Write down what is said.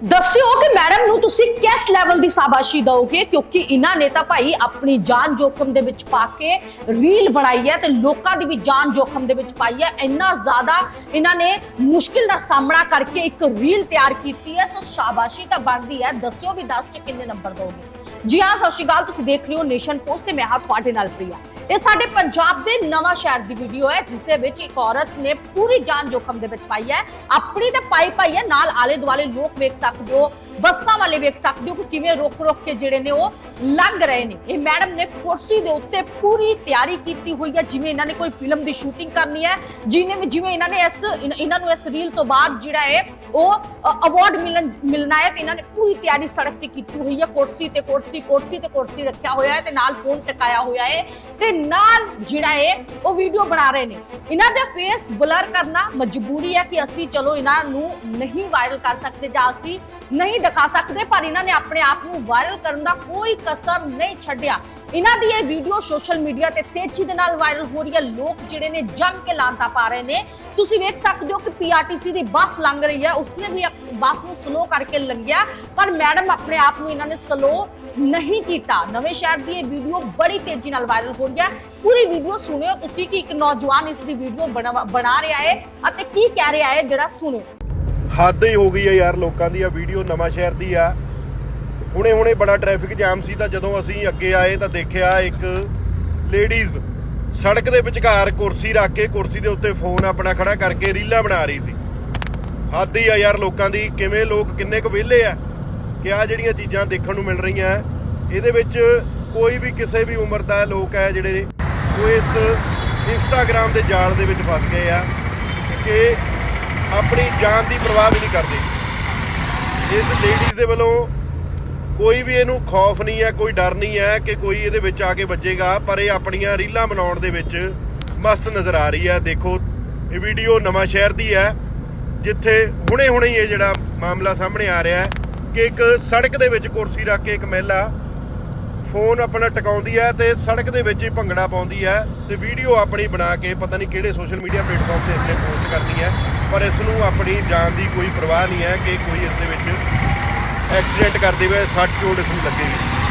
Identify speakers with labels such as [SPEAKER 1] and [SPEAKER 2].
[SPEAKER 1] ਦੱਸਿਓ ਕਿ ਮੈਡਮ ਨੂੰ ਤੁਸੀਂ ਕਿਸ ਲੈਵਲ ਦੀ ਸ਼ਾਬਾਸ਼ੀ ਦਿਓਗੇ? ਕਿਉਂਕਿ ਇਹਨਾਂ ਨੇ ਤਾਂ ਭਾਈ ਆਪਣੀ ਜਾਨ ਜੋਖਮ ਦੇ ਵਿੱਚ ਪਾ ਕੇ ਰੀਲ ਬਣਾਈ ਹੈ ਤੇ ਲੋਕਾਂ ਦੀ ਵੀ ਜਾਨ ਜੋਖਮ ਦੇ ਵਿੱਚ ਪਾਈ ਹੈ। ਇੰਨਾ ਜ਼ਿਆਦਾ ਇਹਨਾਂ ਨੇ ਮੁਸ਼ਕਿਲ ਦਾ ਸਾਹਮਣਾ ਕਰਕੇ ਇੱਕ ਰੀਲ ਤਿਆਰ ਕੀਤੀ ਹੈ। ਸੋ ਸ਼ਾਬਾਸ਼ੀ ਤਾਂ ਬਣਦੀ ਹੈ। ਦੱਸਿਓ ਵੀ 10 ਚ ਕਿੰਨੇ ਨੰਬਰ ਦੋਗੇ ਜੀ ਹਾਂ, ਸਤਿ ਸ਼੍ਰੀ ਅਕਾਲ। ਤੁਸੀਂ ਦੇਖ ਰਹੇ ਹੋ ਨੇਸ਼ਨ ਪੋਸਟ ਤੇ ਮੈਂ ਹਾਂ ਤੁਹਾਡੇ ਨਾਲ ਪ੍ਰਿਆ। ਇਹ ਸਾਡੇ ਪੰਜਾਬ ਦੇ ਨਵਾਂ ਸ਼ਹਿਰ ਦੀ ਵੀਡੀਓ ਹੈ, ਜਿਸ ਦੇ ਵਿੱਚ ਇੱਕ ਔਰਤ ਨੇ ਪੂਰੀ ਜਾਨ ਜੋਖਮ ਦੇ ਵਿੱਚ ਪਾਈ ਹੈ। ਆਪਣੀ ਤਾਂ ਪਾਈ ਪਾਈ ਹੈ, ਨਾਲ ਆਲੇ ਦੁਆਲੇ ਲੋਕ ਵੇਖ ਸਕਦੇ ਹੋ। ਬੱਸਾਂ ਵਾਲੇ ਵੇਖ ਸਕਦੇ ਹੋ ਕਿ ਕਿਵੇਂ ਰੁਕ ਰੁਕ ਕੇ ਜਿਹੜੇ ਨੇ ਉਹ ਲੰਘ ਰਹੇ ਨੇ। ਇਹ ਮੈਡਮ ਨੇ ਕੁਰਸੀ ਦੇ ਉੱਤੇ ਪੂਰੀ ਤਿਆਰੀ ਕੀਤੀ ਹੋਈ ਹੈ, ਜਿਵੇਂ ਇਹਨਾਂ ਨੇ ਕੋਈ ਫਿਲਮ ਦੀ ਸ਼ੂਟਿੰਗ ਕਰਨੀ ਹੈ, ਜਿਵੇਂ ਜਿਵੇਂ ਇਹਨਾਂ ਨੇ ਇਸ ਇਹਨਾਂ ਨੂੰ ਇਸ ਰੀਲ ਤੋਂ ਬਾਅਦ ਜਿਹੜਾ ਹੈ ਉਹ ਅਵਾਰਡ ਮਿਲਣ ਮਿਲਣਾ ਹੈ, ਤੇ ਇਹਨਾਂ ਨੇ ਪੂਰੀ ਤਿਆਰੀ ਸੜਕ ਤੇ ਕੀਤੀ ਹੋਈ ਹੈ। ਕੁਰਸੀ ਤੇ ਕੁਰਸੀ ਕੁਰਸੀ ਤੇ ਕੁਰਸੀ ਰੱਖਿਆ ਹੋਇਆ ਹੈ ਤੇ ਨਾਲ ਫੋਨ ਟਿਕਾਇਆ ਹੋਇਆ ਹੈ ਤੇ ਨਾਲ ਜਿਹੜਾ ਹੈ ਉਹ ਵੀਡੀਓ ਬਣਾ ਰਹੇ ਨੇ। ਇਹਨਾਂ ਦੇ ਫੇਸ ਬਲਰ ਕਰਨਾ ਮਜਬੂਰੀ ਹੈ ਕਿ ਅਸੀਂ ਚਲੋ ਇਹਨਾਂ ਨੂੰ ਨਹੀਂ ਵਾਇਰਲ ਕਰ ਸਕਦੇ ਜਾਂ ਅਸੀਂ ਨਹੀਂ ਦਿਖਾ ਸਕਦੇ, ਪਰ ਇਹਨਾਂ ਨੇ ਆਪਣੇ ਆਪ ਨੂੰ ਵਾਇਰਲ ਕਰਨ ਦਾ ਕੋਈ ਕਸਰ ਨਹੀਂ ਛੱਡਿਆ। ਇਹਨਾਂ ਦੀ ਇਹ ਵੀਡੀਓ ਸੋਸ਼ਲ ਮੀਡੀਆ ਤੇ ਤੇਜ਼ੀ ਦੇ ਨਾਲ ਵਾਇਰਲ ਹੋ ਰਹੀ ਹੈ। ਲੋਕ ਜਿਹੜੇ ਨੇ ਜੰਮ ਕੇ ਲਾਂਤਾ ਪਾ ਰਹੇ ਨੇ। ਤੁਸੀਂ ਵੇਖ ਸਕਦੇ ਹੋ ਕਿ ਪੀਆਰਟੀਸੀ ਦੀ ਬੱਸ ਲੰਘ ਰਹੀ ਹੈ। ਉਸਨੇ ਵੀ ਬੱਸ ਨੂੰ ਸਲੋ ਕਰਕੇ ਲੰਘਿਆ, ਪਰ ਮੈਡਮ ਆਪਣੇ ਆਪ ਨੂੰ ਇਹਨਾਂ ਨੇ ਸਲੋ ਨਹੀਂ ਕੀਤਾ। ਨਵੇਂ ਸ਼ਹਿਰ ਦੀ ਇਹ ਵੀਡੀਓ ਬੜੀ ਤੇਜ਼ੀ ਨਾਲ ਵਾਇਰਲ ਹੋ ਰਹੀ ਹੈ। ਪੂਰੀ ਵੀਡੀਓ ਸੁਣਿਓ ਤੁਸੀਂ ਕਿ ਇੱਕ ਨੌਜਵਾਨ ਇਸ ਦੀ ਵੀਡੀਓ ਬਣਾ ਬਣਾ ਰਿਹਾ ਹੈ ਅਤੇ ਕੀ ਕਹਿ ਰਿਹਾ ਹੈ ਜਿਹੜਾ ਸੁਣਿਓ।
[SPEAKER 2] ਹੱਦ ਹੀ ਹੋ ਗਈ ਆ ਯਾਰ ਲੋਕਾਂ ਦੀ, ਆ ਵੀਡੀਓ ਨਵਾਂ ਸ਼ਹਿਰ ਦੀ ਆ। ਹੁਣੇ ਹੁਣੇ ਬੜਾ ਟ੍ਰੈਫਿਕ ਜਾਮ ਸੀ ਤਾਂ ਜਦੋਂ ਅਸੀਂ ਅੱਗੇ ਆਏ ਤਾਂ ਦੇਖਿਆ ਇੱਕ ਲੇਡੀਜ਼ ਸੜਕ ਦੇ ਵਿਚਕਾਰ ਕੁਰਸੀ ਰੱਖ ਕੇ ਕੁਰਸੀ ਦੇ ਉੱਤੇ ਫੋਨ ਆਪਣਾ ਖੜਾ ਕਰਕੇ ਰੀਲਾਂ ਬਣਾ ਰਹੀ ਸੀ। ਹੱਦ ਹੀ ਆ ਯਾਰ ਲੋਕਾਂ ਦੀ, ਕਿਵੇਂ ਲੋਕ ਕਿੰਨੇ ਕੁ ਵਿਹਲੇ ਆ ਕਿ ਆ ਜਿਹੜੀਆਂ ਚੀਜ਼ਾਂ ਦੇਖਣ ਨੂੰ ਮਿਲ ਰਹੀਆਂ। ਇਹਦੇ ਵਿੱਚ ਕੋਈ ਵੀ ਕਿਸੇ ਵੀ ਉਮਰ ਦਾ ਲੋਕ ਹੈ ਜਿਹੜੇ ਉਹ ਇਸ ਇੰਸਟਾਗ੍ਰam ਦੇ ਜਾਲ ਦੇ ਵਿੱਚ ਫਸ ਗਏ ਆ ਕਿ ਆਪਣੀ ਜਾਨ ਦੀ ਪਰਵਾਹ ਵੀ ਨਹੀਂ ਕਰਦੇ। ਇਸ ਲੇਡੀਜ਼ ਦੇ ਵੱਲੋਂ ਕੋਈ ਵੀ ਇਹਨੂੰ ਖੌਫ ਨਹੀਂ ਹੈ, ਕੋਈ ਡਰ ਨਹੀਂ ਹੈ ਕਿ ਕੋਈ ਇਹਦੇ ਵਿੱਚ ਆ ਕੇ ਵੱਜੇਗਾ, ਪਰ ਇਹ ਆਪਣੀਆਂ ਰੀਲਾਂ ਬਣਾਉਣ ਦੇ ਵਿੱਚ ਮਸਤ ਨਜ਼ਰ ਆ ਰਹੀ ਹੈ। ਦੇਖੋ, ਇਹ ਵੀਡੀਓ ਨਵਾਂ ਸ਼ਹਿਰ ਦੀ ਹੈ, ਜਿੱਥੇ ਹੁਣੇ ਹੁਣੇ ਹੀ ਇਹ ਜਿਹੜਾ ਮਾਮਲਾ ਸਾਹਮਣੇ ਆ ਰਿਹਾ ਹੈ ਕਿ ਇੱਕ ਸੜਕ ਦੇ ਵਿੱਚ ਕੁਰਸੀ ਰੱਖ ਕੇ ਇੱਕ ਮਹਿਲਾ ਫੋਨ ਆਪਣਾ ਟਿਕਾਉਂਦੀ ਹੈ ਤੇ ਸੜਕ ਦੇ ਵਿੱਚ ਹੀ ਭੰਗੜਾ ਪਾਉਂਦੀ ਹੈ ਤੇ ਵੀਡੀਓ ਆਪਣੀ ਬਣਾ ਕੇ ਪਤਾ ਨਹੀਂ ਕਿਹੜੇ ਸੋਸ਼ਲ ਮੀਡੀਆ ਪਲੇਟਫਾਰਮ ਤੇ ਇਸਨੇ ਪੋਸਟ ਕਰਦੀ ਹੈ, ਪਰ ਇਸ ਨੂੰ ਆਪਣੀ ਜਾਨ ਦੀ ਕੋਈ ਪਰਵਾਹ ਨਹੀਂ ਹੈ ਕਿ ਕੋਈ ਇਸ ਦੇ ਵਿੱਚ ਐਕਸੀਡੈਂਟ ਕਰਦੇ ਹੋਏ ਸੱਟ ਚੋਟ ਇਸ ਨੂੰ ਲੱਗੇਗੀ